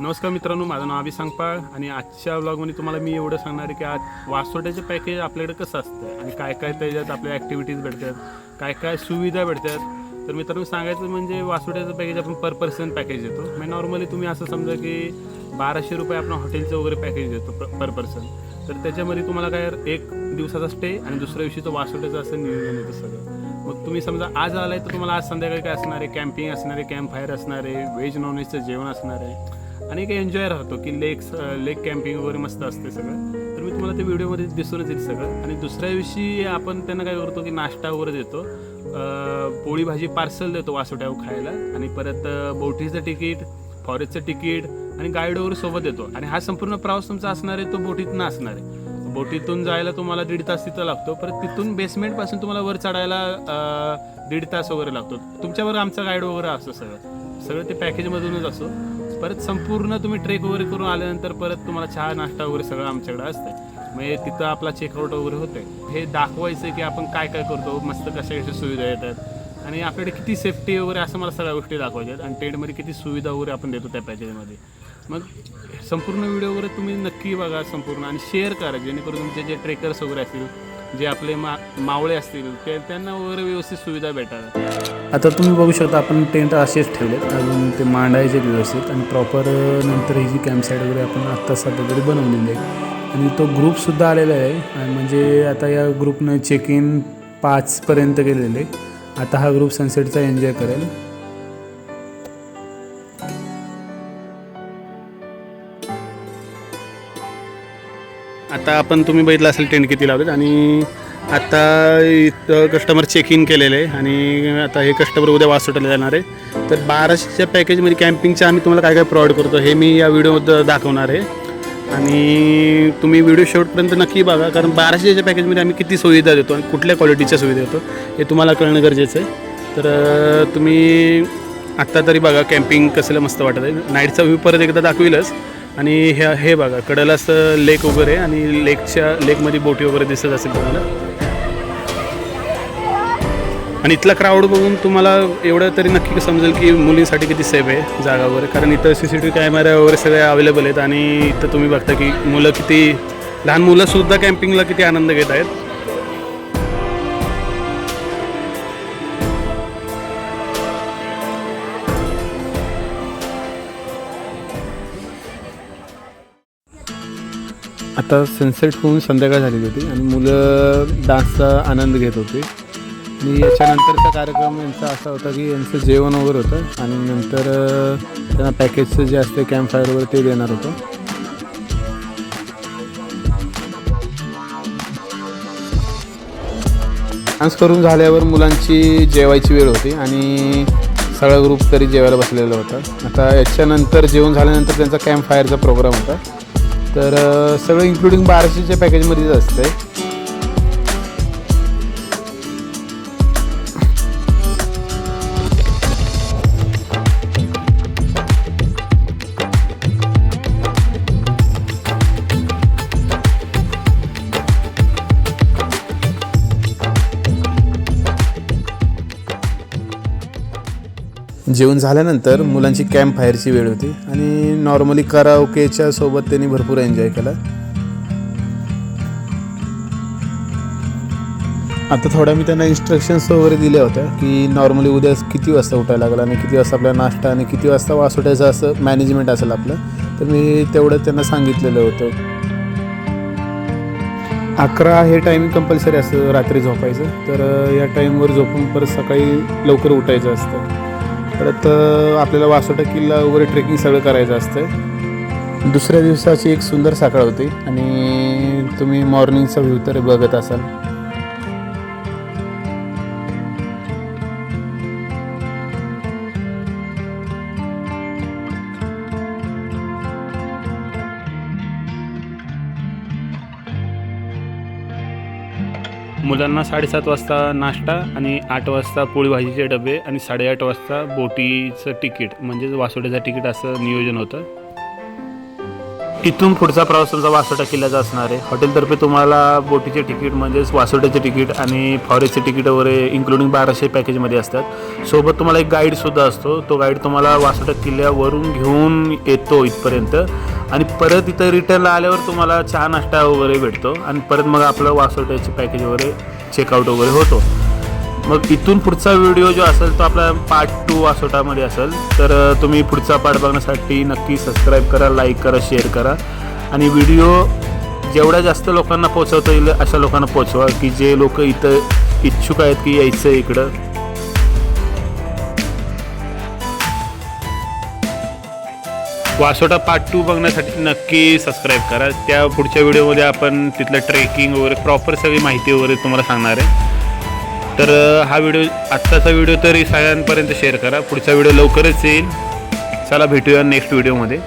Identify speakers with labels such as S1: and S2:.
S1: नमस्कार मित्रांनो माझं नाव अभि पाळ आणि आजच्या ब्लॉगमध्ये तुम्हाला मी एवढं सांगणार आहे की आज वासोट्याचं पॅकेज आपल्याकडे कसं असतं आणि काय काय त्याच्यात आपल्या ॲक्टिव्हिटीज भेटतात काय काय सुविधा भेटतात. तर मित्रांनो सांगायचं म्हणजे वासोट्याचं पॅकेज आपण पर पर्सन पॅकेज देतो. म्हणजे नॉर्मली तुम्ही असं समजा की बाराशे रुपये आपण हॉटेलचं वगैरे पॅकेज देतो पर पर्सन तर त्याच्यामध्ये तुम्हाला काय एक दिवसाचा स्टे आणि दुसऱ्या दिवशीचं वासोट्याचं असं नियोजन येतं सगळं. मग तुम्ही समजा आज आलाय तर तुम्हाला आज संध्याकाळी काय असणार आहे? कॅम्पिंग असणार आहे कॅम्प फायर असणार आहे व्हेज नॉनव्हेजचं जेवण असणार आहे. आणि एक एन्जॉय राहतो की लेक्स लेक कॅम्पिंग वगैरे मस्त असते सगळं. तर मी तुम्हाला ते व्हिडिओमध्ये दिसूनच येईल सगळं. आणि दुसऱ्या दिवशी आपण त्यांना काय करतो की नाश्ता वगैरे देतो. पोळी भाजी पार्सल देतो वासोट्यावर खायला. आणि परत बोटीचं तिकीट फॉरेस्टचं तिकीट आणि गाईड वगैरे सोबत देतो. आणि हा संपूर्ण प्रवास तुमचा असणार आहे तो बोटीतनं असणार आहे. बोटीतून जायला तुम्हाला दीड तास तिथं लागतो. परत तिथून बेसमेंटपासून तुम्हाला वर चढायला दीड तास वगैरे लागतो. तुमच्यावर आमचा गाईड वगैरे असतो सगळं. सगळं ते पॅकेजमधूनच असो. परत संपूर्ण तुम्ही ट्रेक वगैरे करून आल्यानंतर परत तुम्हाला चहा नाश्ता वगैरे सगळं आमच्याकडे असतं म्हणजे तिथं आपला चेकआउट वगैरे होतंय. हे दाखवायचं की आपण काय काय करतो मस्त कशा कशा सुविधा येतात. आणि आपल्याकडे किती सेफ्टी वगैरे असं मला सगळ्या गोष्टी दाखवायच्या आहेत आणि टेंटमध्ये किती सुविधा वगैरे आपण देतो त्या पॅकेजमध्ये मग संपूर्ण व्हिडिओ वगैरे तुम्ही नक्की बघा संपूर्ण. आणि शेअर करा जेणेकरून तुमचे जे ट्रेकर्स वगैरे असतील जे आपले मा मावळे असतील ते त्यांना वगैरे व्यवस्थित सुविधा भेटाव्यात.
S2: आता तुम्ही बघू शकता आपण टेंट असेच ठेवलेत. अजून ते मांडायचे व्यवस्थित आणि प्रॉपर नंतर ही जी कॅम्पसाईट वगैरे आपण आत्ता सध्या तरी बनवलेली आहे. आणि तो ग्रुपसुद्धा आलेला आहे. आणि म्हणजे आता या ग्रुपनं चेक इन पाचपर्यंत गेलेले. आहे. आता हा ग्रुप सनसेटचा एन्जॉय करेल.
S1: आता आपण तुम्ही बघितलं असेल टेंट किती लावलेत आणि आता इथं कस्टमर चेक इन केलेलं आहे आणि आता हे कस्टमर उद्या वासोटाला जाणार आहे. तर बाराशेच्या पॅकेजमध्ये कॅम्पिंगचं आम्ही तुम्हाला काय काय प्रोव्हाइड करतो हे मी या व्हिडिओमध्ये दाखवणार आहे. आणि तुम्ही व्हिडिओ शेवटपर्यंत नक्की बघा कारण बाराशेच्या पॅकेजमध्ये आम्ही किती सुविधा देतो आणि कुठल्या क्वालिटीच्या सुविधा देतो हे तुम्हाला कळणं गरजेचं आहे. तर तुम्ही आत्ता तरी बघा कॅम्पिंग कसलं मस्त वाटत आहे. नाईटचा व्ह्यू परत एकदा दाखवीलच. आणि ह्या हे बघा कडेला लेक वगैरे आणि लेकच्या लेकमध्ये बोटी वगैरे दिसत असेल तुम्हाला. आणि इथला क्राऊड बघून तुम्हाला एवढं तरी नक्की समजेल की मुलींसाठी किती सेफ आहे जागा वगैरे कारण इथं C C T V camera वगैरे सगळे अवेलेबल आहेत आणि इथं तुम्ही बघता की मुलं किती लहान मुलंसुद्धा कॅम्पिंगला किती आनंद घेत आहेत. आता सनसेट होऊन संध्याकाळ झालेली होती आणि मुलं डान्सचा आनंद घेत होते. आणि याच्यानंतरचा कार्यक्रम यांचा असा होता की यांचं जेवण वगैरे होतं आणि नंतर त्यांना पॅकेजचं जे असते कॅम्प फायर वगैरे ते देणार होतं. डान्स करून झाल्यावर मुलांची जेवायची वेळ होती आणि सगळा ग्रुप तरी जेवायला बसलेला होता. आता याच्यानंतर जेवण झाल्यानंतर त्यांचा कॅम्प फायरचा प्रोग्राम होता. तर सगळं इन्क्लुडिंग बाराशेच्या पॅकेजमध्येच असते जेवण झाल्यानंतर मुलांची कॅम्प फायरची वेळ होती आणि नॉर्मली कराओकेच्या सोबत त्यांनी भरपूर एन्जॉय केला. आता थोड्या मी त्यांना इन्स्ट्रक्शन्स वगैरे दिल्या होत्या की नॉर्मली उद्या किती वाजता उठायला लागला आणि किती वाजता आपला नाश्ता आणि किती वाजता वास उठायचा असं मॅनेजमेंट असेल आपलं तर मी तेवढं त्यांना सांगितलेलं होतं. अकरा हे टायमिंग कंपल्सरी असतं रात्री झोपायचं तर या टाईमवर झोपून परत सकाळी लवकर उठायचं असतं. परत आपल्याला वासोटा किल्ला वगैरे ट्रेकिंग सगळं करायचं असतं दुसऱ्या दिवसाची एक सुंदर सकाळ होती आणि तुम्ही मॉर्निंगचा व्ह्यू तर बघत असाल. मुलांना साडेसात वाजता नाश्ता आणि आठ वाजता पोळी भाजीचे डबे आणि साडेआठ वाजता बोटीचं तिकीट म्हणजेच वासोड्याचं तिकीट असं नियोजन होतं. इथून पुढचा प्रवास तुमचा वासोटा किल्ल्याचा असणार आहे. हॉटेलतर्फे तुम्हाला बोटीचे तिकीट म्हणजेच वासोट्याचे तिकीट आणि फॉरेस्टचे तिकीट वगैरे इन्क्लुडिंग बाराशे पॅकेजमध्ये असतात. सोबत तुम्हाला एक गाईडसुद्धा असतो. तो गाईड तुम्हाला वासोटा किल्ल्यावरून घेऊन येतो इथपर्यंत. आणि परत इथं रिटर्नला आल्यावर तुम्हाला चहा नाश्ता वगैरे भेटतो. आणि परत मग आपलं वासोट्याचे पॅकेज वगैरे चेकआउट वगैरे होतो. मग इथून पुढचा व्हिडिओ जो असेल तो आपला पार्ट टू वासोटामध्ये असेल तर तुम्ही पुढचा पार्ट बघण्यासाठी नक्की सबस्क्राईब करा लाईक करा शेअर करा. आणि व्हिडिओ जेवढ्या जास्त लोकांना पोचवता येईल अशा लोकांना पोचवा की जे लोक इथं इच्छुक आहेत की यायचं आहे इकडं. वासोटा पार्ट टू बघण्यासाठी नक्की सबस्क्राईब करा. त्या पुढच्या व्हिडिओमध्ये आपण तिथलं ट्रेकिंग वगैरे प्रॉपर सगळी माहिती वगैरे तुम्हाला सांगणार आहे. तर हा व्हिडिओ आत्ताचा व्हिडिओ तरी सगळ्यांपर्यंत शेअर करा. पुढचा व्हिडिओ लवकरच येईल. चला भेटूया नेक्स्ट व्हिडिओमध्ये